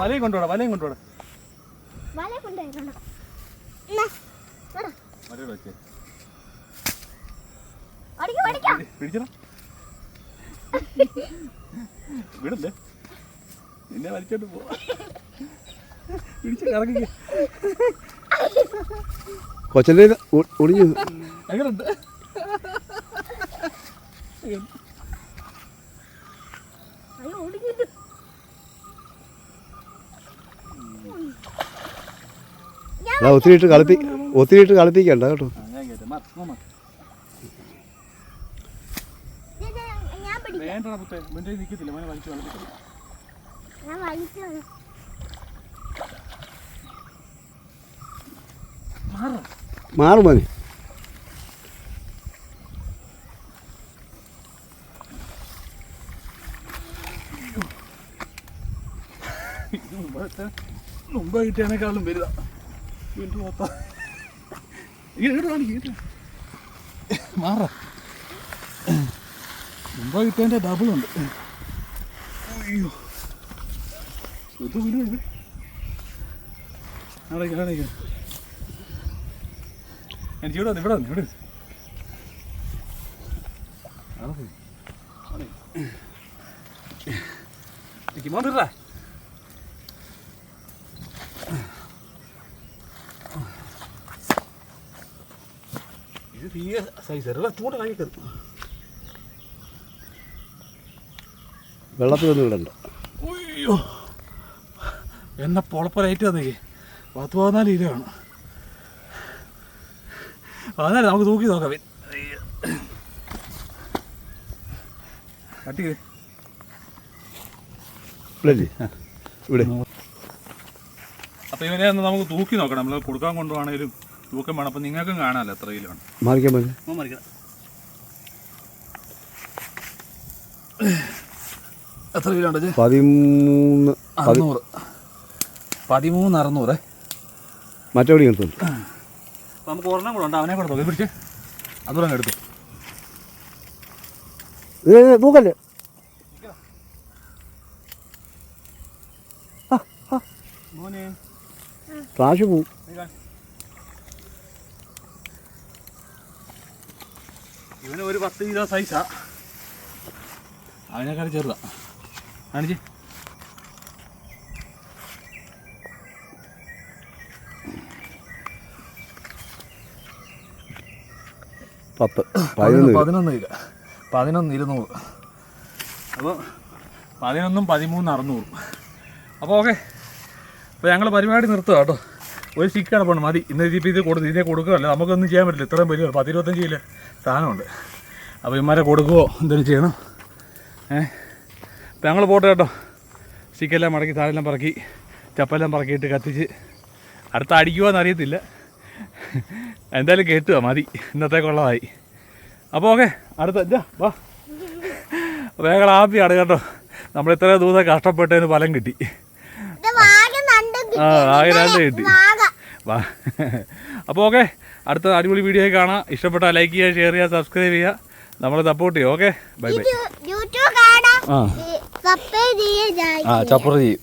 വലയും കൊണ്ടുപോടാ വലയും കൊണ്ടുപോടാ വല വിടല്ലേ? നിന്നെ വലിച്ചോട്ട് പോ. പിടിച്ച കറങ്ങിക്ക. കൊച്ചന്റെ ഒടിഞ്ഞു. എങ്ങനെയുണ്ട് അതാ ഒത്തിരി ഇട്ട് കളിപ്പി ഒത്തിരി ഇട്ട് കളിപ്പിക്കണ്ട കേട്ടോ. മാറാ മതി മുമ്പ് കിട്ടിയതിനേക്കാളും വലുതാ വീണ്ടും മൊത്തം മാറ മുമ്പ് കിട്ടിയതിന്റെ ഡബിൾ ഉണ്ട് അയ്യോ ഇത് വീട് ഇത് എനിക്ക് ഇവിടെ ഇവിടെ വന്ന് ഇവിടെ വന്ന്. അവിടെ ഇത് തീരെ സൈസ് എല്ലാം ചൂട് വെള്ളത്തിൽ ഒന്നും ഇടണ്ട. അയ്യോ. എന്നെ പൊളപ്പലായിട്ട് തന്നേ പത്ത് പതിനാല് കിലോയാണ് പതിനാല് നമുക്ക് തൂക്കി നോക്കാം. കട്ടിക്ക് ഇവിടെ. അപ്പോൾ അപ്പൊ ഇവനെ ഒന്ന് നമുക്ക് തൂക്കി നോക്കണം. നമ്മൾ കൊടുക്കാൻ കൊണ്ടുപോകണേലും തൂക്കം വേണം. അപ്പൊ നിങ്ങൾക്കും കാണാമല്ലോ എത്ര കിലോ ആണ് മാറിക്കാൻ മോനെ എത്ര കിലോ ഉണ്ട് പതിമൂന്ന്. പതി- അറുന്നൂറ്. പതിമൂന്ന് അറുന്നൂറ്. മറ്റെവിടെ എടുത്തു അപ്പൊ നമുക്ക് ഒരെണ്ണം കൂടെ ഉണ്ട്. അവനെ കൂടെ നോക്കി. പിടിച്ച്. അതുകൂടെ അങ്ങ് എടുത്തു. തൂക്കല്ലേ? മോനെ. ഫ്ലാഷ് പോവും. ഇവന് ഒരു പത്ത് കിലോ സൈസാ അതിനേക്കാൾ ചെറുതാ. കാണിച്ച്. പത്ത്. പതിനൊന്ന് കിലോ. പതിനൊന്ന് ഇരുന്നൂറ്. അപ്പോൾ പതിനൊന്നും പതിമൂന്ന് അറുന്നൂറും. അപ്പോൾ ഓക്കെ അപ്പോൾ ഞങ്ങൾ പരിപാടി നിർത്തുക കേട്ടോ. ഒരു സിക്കാണ് പോകണം മതി. ഇന്ന് ഇതിപ്പോൾ ഇത് കൊടുത്ത് ഇതിനെ കൊടുക്കുകയല്ല. നമുക്കൊന്നും ചെയ്യാൻ പറ്റില്ല. ഇത്രയും വലിയ പത്ത് ഇരുപത്തഞ്ച് കിലോ സാധനമുണ്ട്. അപ്പോൾ ഇമാരെ കൊടുക്കുമോ എന്തെങ്കിലും ചെയ്യണം. ഏഹ് അപ്പം ഞങ്ങൾ പോട്ടെ കേട്ടോ. സ്റ്റിക്കെല്ലാം മടക്കി താഴെല്ലാം പറക്കി ചപ്പെല്ലാം പറക്കിയിട്ട് കത്തിച്ച് അടുത്ത അടിക്കുമോയെന്ന് അറിയത്തില്ല. എന്തായാലും കേട്ടുക മതി. ഇന്നത്തേക്കുള്ളതായി. അപ്പോൾ ഓക്കെ അടുത്ത ഇതാ വാ. വേഗം ആപ്പിയാണ് കേട്ടോ. നമ്മൾ ദിവസം കഷ്ടപ്പെട്ടതിന് ഫലം കിട്ടി. ആ ആകെ രണ്ട് കിട്ടി. അപ്പോൾ ഓക്കെ അടുത്ത അടിപൊളി വീഡിയോ കാണാം. ഇഷ്ടപ്പെട്ടാൽ ലൈക്ക് ചെയ്യുക ഷെയർ ചെയ്യുക സബ്സ്ക്രൈബ് ചെയ്യുക. നമ്മളെ സപ്പോർട്ട് ചെയ്യുക ഓക്കെ? ബൈ ബൈ യൂട്യൂബ് കാണാം. ആ. ആ സപ്പോർട്ട് ചെയ്യും.